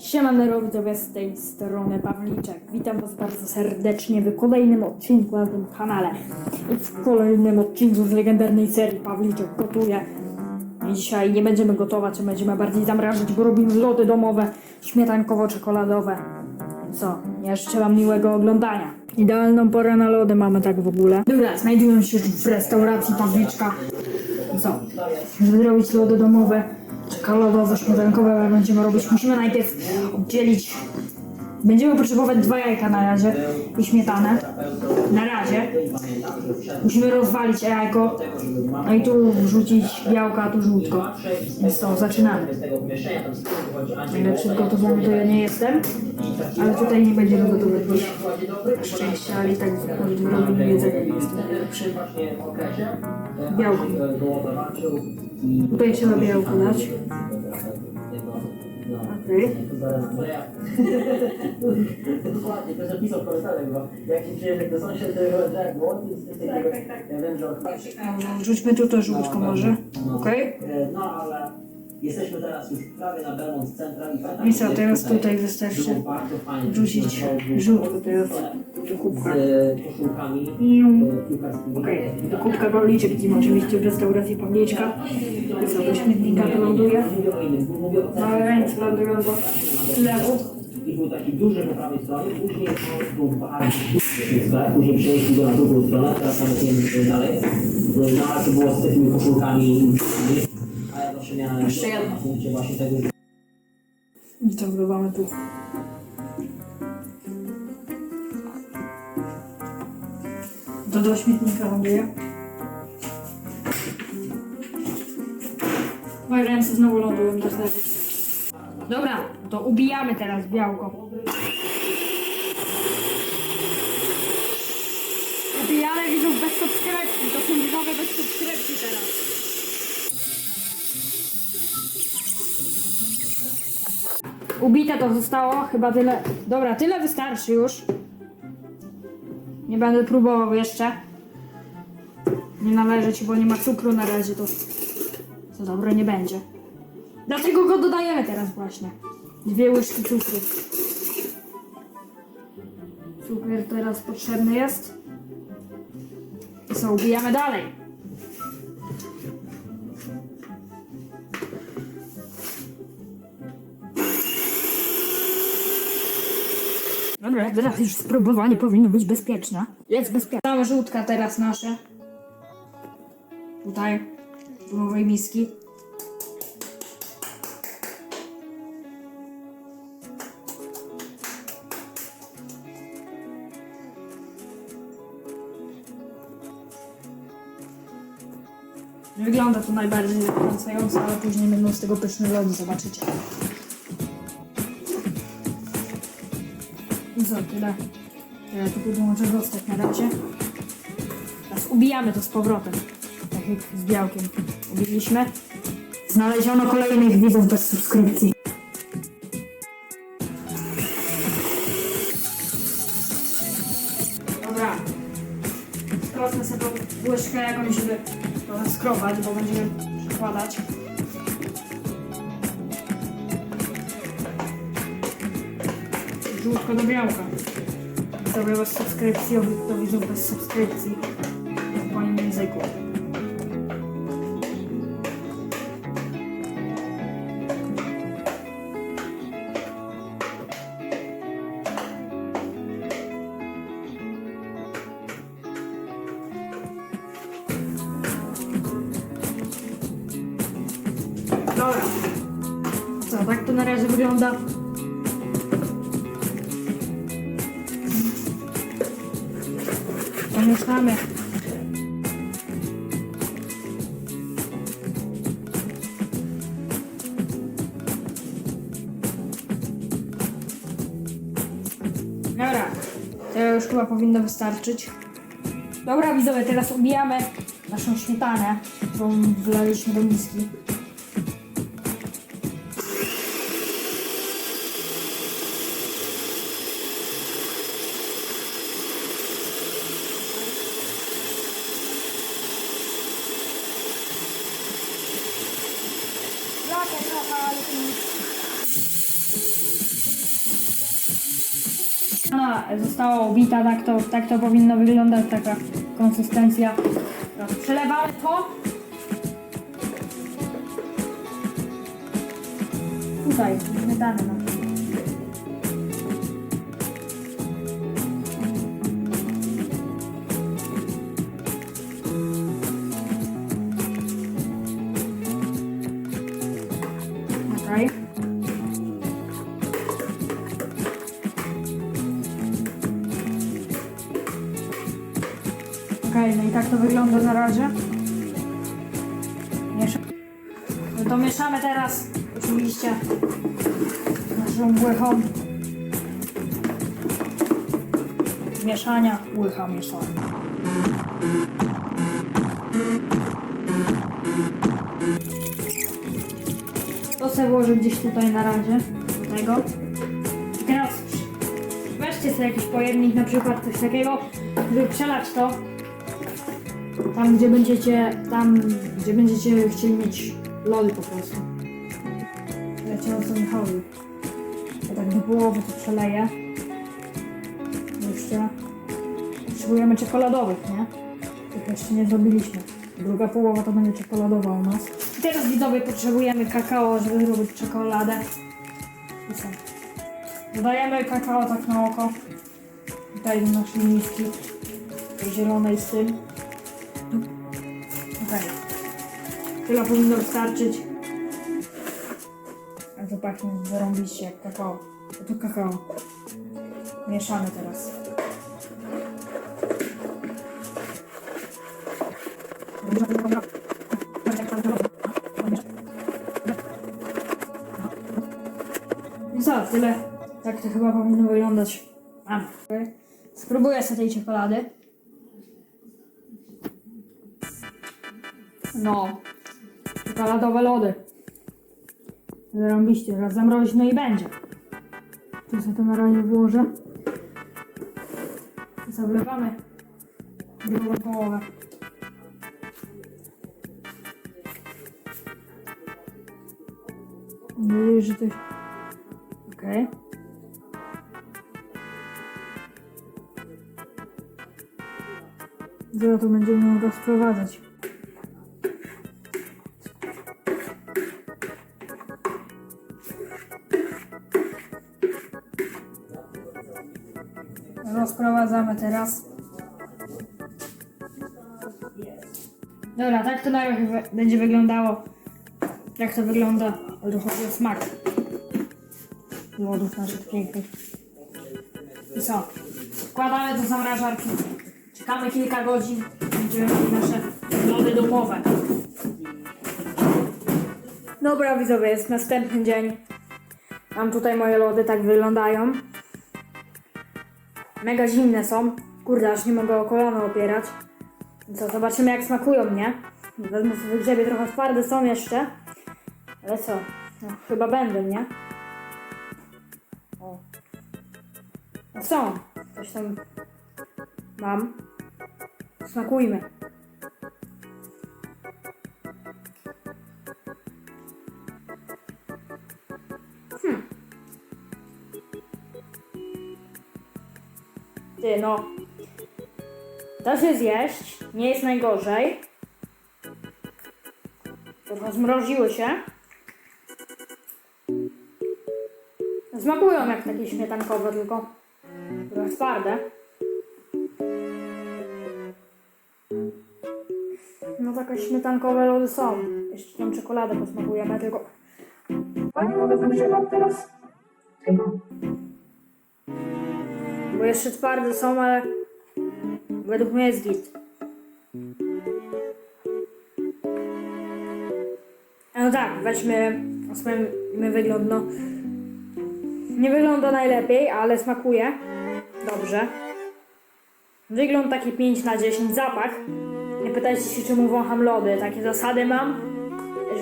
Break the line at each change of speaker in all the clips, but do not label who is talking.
Siema widzowie z tej strony Pawliczek. Witam was bardzo serdecznie w kolejnym odcinku na tym kanale. I w kolejnym odcinku z legendarnej serii Pawliczek gotuje. Dzisiaj nie będziemy gotować, będziemy bardziej zamrażać, bo robimy lody domowe, śmietankowo-czekoladowe. Co? Życzę wam miłego oglądania. Idealną porę na lody mamy tak w ogóle. Dobra, znajduję się w restauracji Pawliczka. Co? Żeby zrobić lody domowe, czekoladowe, śmietankowe, będziemy robić. Musimy najpierw oddzielić. Będziemy potrzebować dwa jajka na razie i śmietanę. Na razie. Musimy rozwalić jajko, no i tu wrzucić białka, a tu żółtko. Więc to zaczynamy. Najlepszy w gotowaniu to ja nie jestem, ale tutaj nie będziemy gotować dziś. Na szczęście, ale i tak w robieniu jedzenia nie jestem najlepszy. Białko. Tutaj trzeba białko dać. Okej.
Dokładnie, to zapisał w komentarzach, bo jak się przyjeżdża do sąsiad, to jak takiego. Ja wiem, że od
Wrzućmy tu to żółtko może. Okej?
E, No ale jesteśmy teraz już prawie na Belmont Central i pamiętam,
teraz tutaj wystarczy
było
żółtko teraz.
Z koszulkami
I
e, piłkarskimi.
Okej, do kubka Pawliczek, gdzie oczywiście w restauracji Pawliczka. Co, do śmietnika to ląduje. Małe ręce lądują do lewu.
i był taki duży po prawej stronie, później był sklep, później przejść go na drugą stronę, teraz nawet nie wiem dalej. No ale to było z takimi koszulkami, a ja zawsze miałem
Jeszcze jedno.
na właśnie tego, że
I co, wlewamy tu. To do śmietnika ląduje. Moje ręce znowu lądują do lewu. Dobra, to ubijamy teraz białko. Ubijamy widzów bez subskrypcji. To są widzowie bez subskrypcji teraz. Ubite to zostało, chyba tyle. Dobra, tyle wystarczy już. Nie będę próbował jeszcze. Nie należy ci, bo nie ma cukru na razie, to co dobre nie będzie. Dlatego go dodajemy teraz właśnie. Dwie łyżki cukru. Cukier teraz potrzebny jest. I co, ubijamy dalej. Dobra, teraz już spróbowanie powinno być bezpieczne. Jest bezpieczne. Całe żółtka teraz nasze. Tutaj. Do nowej miski. Wygląda to najbardziej zachęcająco, ale później będą z tego pyszne lody, zobaczycie. I co, tyle. Tyle tu podłączę zostać na razie. Teraz ubijamy to z powrotem. Tak jak z białkiem. Ubiliśmy. Znaleziono kolejnych widzów bez subskrypcji. Dobra. Skrosnę sobie tą łyżkę jakąś, żeby to skrobać, bo będziemy przekładać. Żółtko do białka. Sobie bez subskrypcji, to widzą bez subskrypcji. W moim języku. Dobra. Co, tak to na razie wygląda. Zamieszamy. Dobra, to już chyba powinno wystarczyć. Dobra widzowie, teraz ubijamy naszą śmietanę, którą wlaliśmy do miski. Została obita, tak to, tak to powinno wyglądać, taka konsystencja. Przelewamy to. Tutaj, wydane nam. Okej, no i tak to wygląda na razie. Miesza... No to mieszamy teraz oczywiście naszą łychą. Mieszania, łycha mieszania. To sobie włożę gdzieś tutaj na razie tego. I teraz weźcie sobie jakiś pojemnik, na przykład coś takiego, żeby przelać to tam, gdzie będziecie, tam, gdzie będziecie chcieli mieć lody po prostu. Wiecie o co mi chodzi. Ja tak do połowy to przeleję. Jeszcze potrzebujemy czekoladowych, nie? Tych jeszcze nie zrobiliśmy. Druga połowa to będzie czekoladowa u nas. I teraz widzowie potrzebujemy kakao, żeby zrobić czekoladę. I co? Dodajemy kakao tak na oko. Tutaj do naszej miski. Zielonej z tym. Okej. Tyle powinno wystarczyć. A to pachnie zarąbiście jak kakao. To tu kakao. Mieszamy teraz. I co, tyle. Tak to chyba powinno wyglądać. A, spróbuję sobie tej czekolady. No. Czekoladowe lody. Zarąbiście, raz zamrozić, no i będzie. Tu sobie to na razie włożę. I sobie wlewamy drugą połowę. Nadzieję, że to... Okej. Zaraz to będziemy rozprowadzać. Rozprowadzamy teraz. Dobra, tak to na wy- będzie wyglądało. Jak to wygląda, ale to chodzi o smak lodów naszych pięknych. I co? Wkładamy do zamrażarki. Czekamy kilka godzin. Będziemy mieli nasze lody domowe. Dobra widzowie, jest następny dzień. Mam tutaj moje lody, tak wyglądają. Mega zimne są. Kurde, aż nie mogę o kolano opierać. Co, zobaczymy jak smakują, nie? Wezmę sobie grzebie, trochę twarde są jeszcze. Ale co? No, chyba będą, nie? O. No są. Coś tam mam. Smakujmy. Ty no. Da się zjeść. Nie jest najgorzej. Trochę zmroziły się. Smakują jak takie śmietankowe, tylko trochę twarde. No takie śmietankowe lody są. Jeszcze tą czekoladę posmakujemy, tylko...
Pani mogę wam teraz?
Bo jeszcze twarde są, ale według mnie jest git. No tak, weźmy, osmajmy wygląd, no. Nie wygląda najlepiej, ale smakuje dobrze. Wygląd taki 5 na 10, zapach. Nie pytajcie się, czemu wącham lody. Takie zasady mam,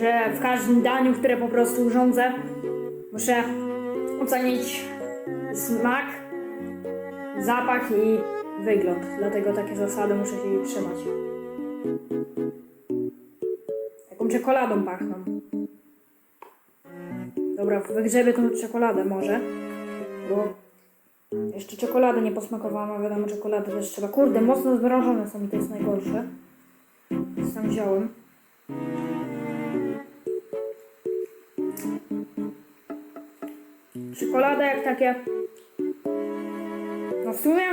że w każdym daniu, które po prostu urządzę, muszę ocenić smak, zapach i wygląd. Dlatego takie zasady muszę się jej trzymać. Taką czekoladą pachną. Dobra, wygrzebie tą czekoladę może, bo Jeszcze czekolady nie posmakowałam, a wiadomo, czekolady też trzeba. Kurde, mocno zmrożone są i to jest najgorsze. Tam wziąłem. Czekolada jak takie... W sumie...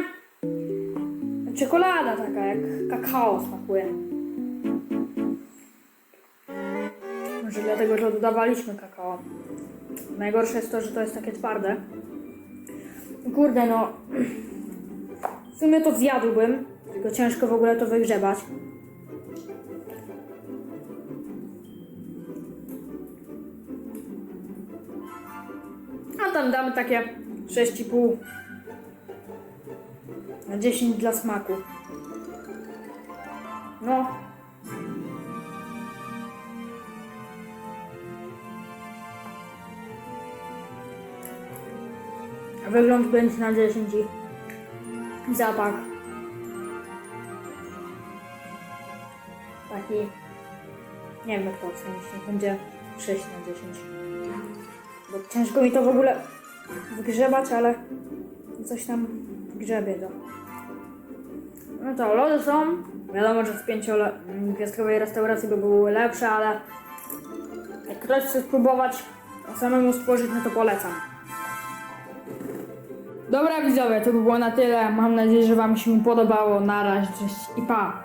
Czekolada taka jak kakao smakuje. Może dlatego, że dodawaliśmy kakao. Najgorsze jest to, że to jest takie twarde. Kurde no... W sumie to zjadłbym, tylko ciężko w ogóle to wygrzebać. A tam damy takie 6,5 na 10 dla smaku. No. Wygląd będzie na 10 i zapach. Taki. Nie wiem jak to ocenić. Będzie 6 na 10. Bo ciężko mi to w ogóle wygrzebać, ale coś tam grzebie to. No to lody są. Wiadomo, że z pięciogwiazdkowej restauracji by były lepsze, ale jak ktoś chce spróbować samemu stworzyć, no to polecam. Dobra widzowie, to by było na tyle. Mam nadzieję, że Wam się podobało. Na razie, cześć i pa!